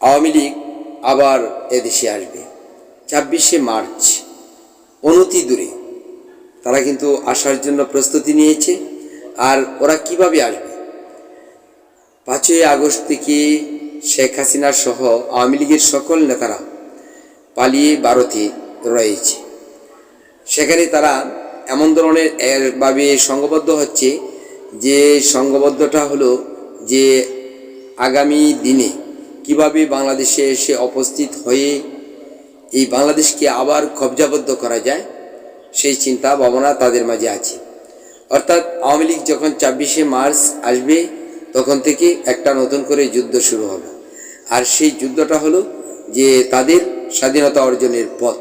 আওয়ামী লীগ আবার এদেশে আসবে। ছাব্বিশে মার্চ, অনতি দূরে। তারা কিন্তু আসার জন্য প্রস্তুতি নিয়েছে। আর ওরা কীভাবে আসবে? পাঁচই আগস্ট থেকে শেখ হাসিনা সহ আওয়ামী লীগের সকল নেতারা পালিয়ে ভারতে রয়েছে। সেখানে তারা এমন ধরনের এর- ভাবে সংঘবদ্ধ হচ্ছে যে সংঘবদ্ধটা হলো যে আগামী দিনে কীভাবে বাংলাদেশে এসে উপস্থিত হয়ে এই বাংলাদেশকে আবার কবজাবদ্ধ করা যায়, সেই চিন্তা, ভাবনা তাদের মাঝে আছে। অর্থাৎ আওয়ামী লীগ যখন ছাব্বিশে মার্চ আসবে, তখন থেকে একটা নতুন করে যুদ্ধ শুরু হবে। আর সেই যুদ্ধটা হলো যে তাদের স্বাধীনতা অর্জনের পথ।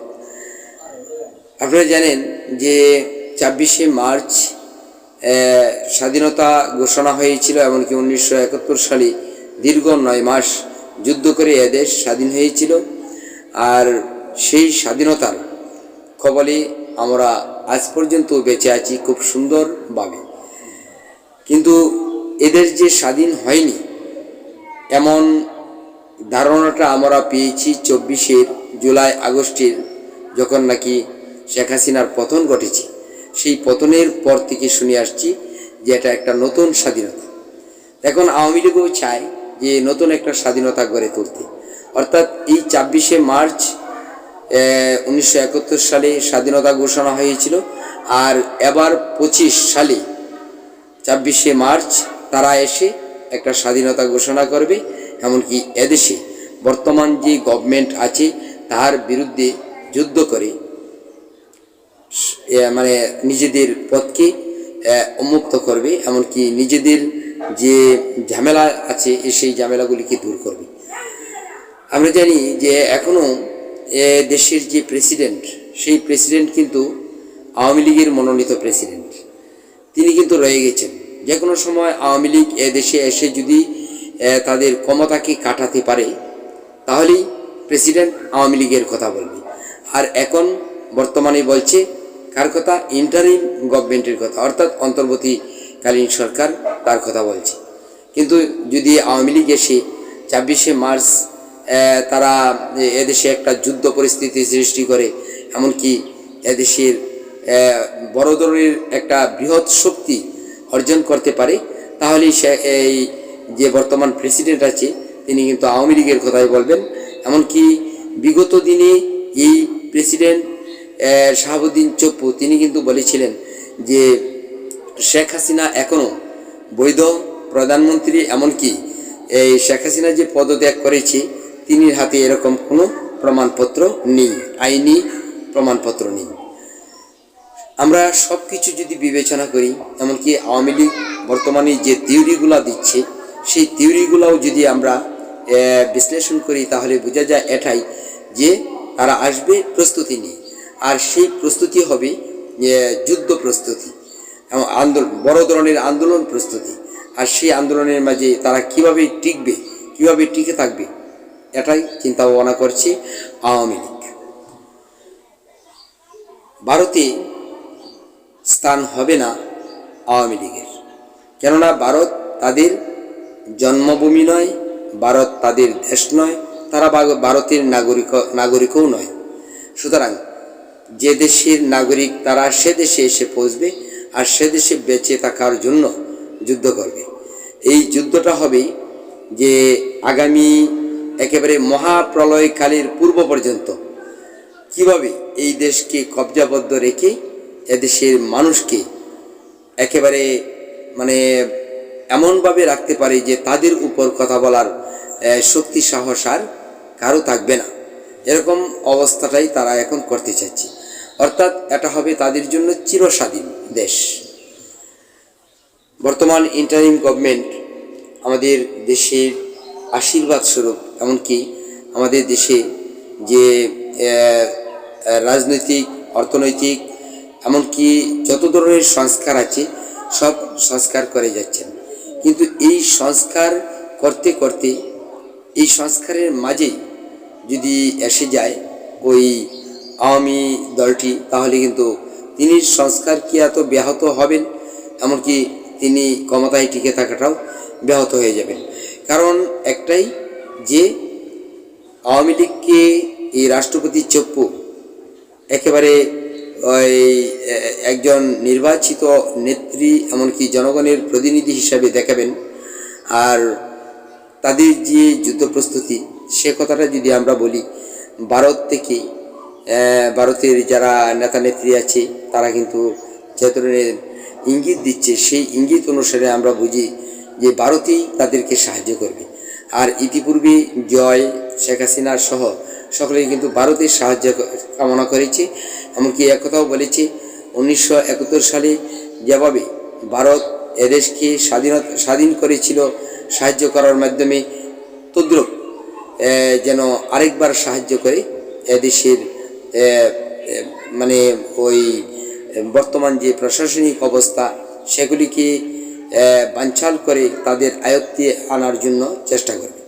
আপনারা জানেন যে ছাব্বিশে মার্চ স্বাধীনতা ঘোষণা হয়েছিল, এমনকি উনিশশো একাত্তর সালে দীর্ঘ নয় মাস যুদ্ধ করে এদেশ স্বাধীন হয়েছিল। আর সেই স্বাধীনতার কবলে আমরা আজ পর্যন্ত বেঁচে আছি খুব সুন্দরভাবে। কিন্তু এদের যে স্বাধীন হয়নি, এমন ধারণাটা আমরা পেয়েছি চব্বিশের জুলাই আগস্টের, যখন নাকি শেখ হাসিনার পতন ঘটেছে। সেই পতনের পর থেকে শুনে আসছি যে এটা একটা নতুন স্বাধীনতা। এখন আওয়ামী লীগও চায় যে নতুন একটা স্বাধীনতা গড়ে তুলতে। অর্থাৎ এই ছাব্বিশে মার্চ উনিশশো একাত্তর সালে স্বাধীনতা ঘোষণা হয়েছিল আর এবার পঁচিশ সালে ছাব্বিশে মার্চ তারা এসে একটা স্বাধীনতা ঘোষণা করবে, এমনকি এদেশে। বর্তমান যে গভর্নমেন্ট আছে তার বিরুদ্ধে যুদ্ধ করে মানে নিজেদের পথকে উন্মুক্ত করবে, এমনকি নিজেদের যে ঝামেলা আছে সেই ঝামেলাগুলিকে দূর করবে। আমরা জানি যে এখনও দেশের যে প্রেসিডেন্ট, সেই প্রেসিডেন্ট কিন্তু আওয়ামী লীগের মনোনীত প্রেসিডেন্ট। তিনি কিন্তু রয়ে গেছেন। যে কোনো সময় আওয়ামী লীগ দেশে এসে যদি তাদের ক্ষমতাকে কাটাতে পারে, তাহলেই প্রেসিডেন্ট আওয়ামী লীগের কথা বলবে। আর এখন বর্তমানে বলছে, কার কথা? ইন্টারিম গভর্নমেন্টের কথা। অর্থাৎ অন্তর্বর্তীকালীন সরকার তার কথা বলছে। কিন্তু যদি আওয়ামী লীগ এসে ছাব্বিশে মার্চ তারা এদেশে একটা যুদ্ধ পরিস্থিতি সৃষ্টি করে, এমনকি এদেশের বড় ধরনের একটা বৃহৎ শক্তি অর্জন করতে পারে তাহলে সে এই যে বর্তমান প্রেসিডেন্ট আছে, তিনি কিন্তু আওয়ামী লীগের কথাই বলবেন। এমনকি বিগত দিনে এই প্রেসিডেন্ট শাহাবুদ্দিন চপ্পু তিনি কিন্তু বলেছিলেন যে শেখ হাসিনা এখনও বৈধ প্রধানমন্ত্রী, এমনকি এই শেখ হাসিনা যে পদত্যাগ করেছে তিনি হাতে এরকম কোনো প্রমাণপত্র নেই, আইনি প্রমাণপত্র নেই। আমরা সব কিছু যদি বিবেচনা করি, এমনকি আওয়ামী লীগ বর্তমানে যে থিওরিগুলো দিচ্ছে, সেই থিওরিগুলোও যদি আমরা বিশ্লেষণ করি, তাহলে বোঝা যায় এটাই যে তারা আসবে প্রস্তুতি নিয়ে। আর সেই প্রস্তুতি হবে যুদ্ধ প্রস্তুতি। এবং আন্দোলন বড় ধরনের আন্দোলন প্রস্তুতি। আর সেই আন্দোলনের মাঝে তারা কীভাবে টিকবে, কীভাবে টিকে থাকবে, এটাই চিন্তা ভাবনা করছে আওয়ামী লীগ। ভারতে স্থান হবে না আওয়ামী লীগের। কেননা ভারত তাদের জন্মভূমি নয়, ভারত তাদের দেশ নয়, তারা ভারতের নাগরিক, নাগরিকও নয়। সুতরাং যে দেশের নাগরিক তারা সে দেশে এসে পৌঁছবে আর সে দেশে বেঁচে থাকার জন্য যুদ্ধ করবে। এই যুদ্ধটা হবে যে আগামী একেবারে মহাপ্রলয়কালের পূর্ব পর্যন্ত কীভাবে এই দেশকে কবজাবদ্ধ রেখে এদেশের মানুষকে একেবারে মানে এমনভাবে রাখতে পারে যে তাদের উপর কথা বলার শক্তি, সাহস আর কারও থাকবে না। এরকম অবস্থাটাই তারা এখন করতে চাচ্ছে। অর্থাৎ এটা হবে তাদের জন্য চিরস্বাধীন দেশ। বর্তমান ইন্টারিম গভর্নমেন্ট আমাদের দেশের আশীর্বাদ স্বরূপ, এমনকি আমাদের দেশে যে রাজনৈতিক, অর্থনৈতিক, এমনকি যত ধরনের সংস্কার আছে, সব সংস্কার করে যাচ্ছেন। কিন্তু এই সংস্কার করতে করতে, এই সংস্কারের মাঝেই যদি এসে যায় ওই আওয়ামী দলটি, তাহলে কিন্তু তিনি সংস্কার কি এত ব্যাহত হবেন? এমনকি তিনি ক্ষমতায় টিকে থাকাটাও ব্যাহত হয়ে যাবেন। কারণ একটাই যে আওয়ামী লীগকে এই রাষ্ট্রপতি চপ্পু একেবারে ওই একজন নির্বাচিত নেত্রী, এমনকি জনগণের প্রতিনিধি হিসাবে দেখাবেন, আর তাদের যে যুদ্ধ প্রস্তুতি, সে কথাটা যদি আমরা বলি, ভারত থেকে ভারতের যারা নেতা নেত্রী আছে, তারা কিন্তু যে ধরনের ইঙ্গিত দিচ্ছে। সেই ইঙ্গিত অনুসারে আমরা বুঝি যে ভারতেই তাদেরকে সাহায্য করবে। আর ইতিপূর্বে জয়, শেখ হাসিনা সহ সকলেই কিন্তু ভারতের সাহায্য কামনা করেছে। এমনকি একথাও বলেছে, উনিশশো একাত্তর সালে যেভাবে ভারত এদেশকে স্বাধীনতা, স্বাধীন করেছিল, সাহায্য করার মাধ্যমে, তদ্রুপ যেন আরেকবার সাহায্য করে এদেশের মানে ওই বর্তমান যে প্রশাসনিক অবস্থা, সেগুলিকে বাঞ্ছাল করে তাদের আয়ত্তে আনার জন্য চেষ্টা করবে।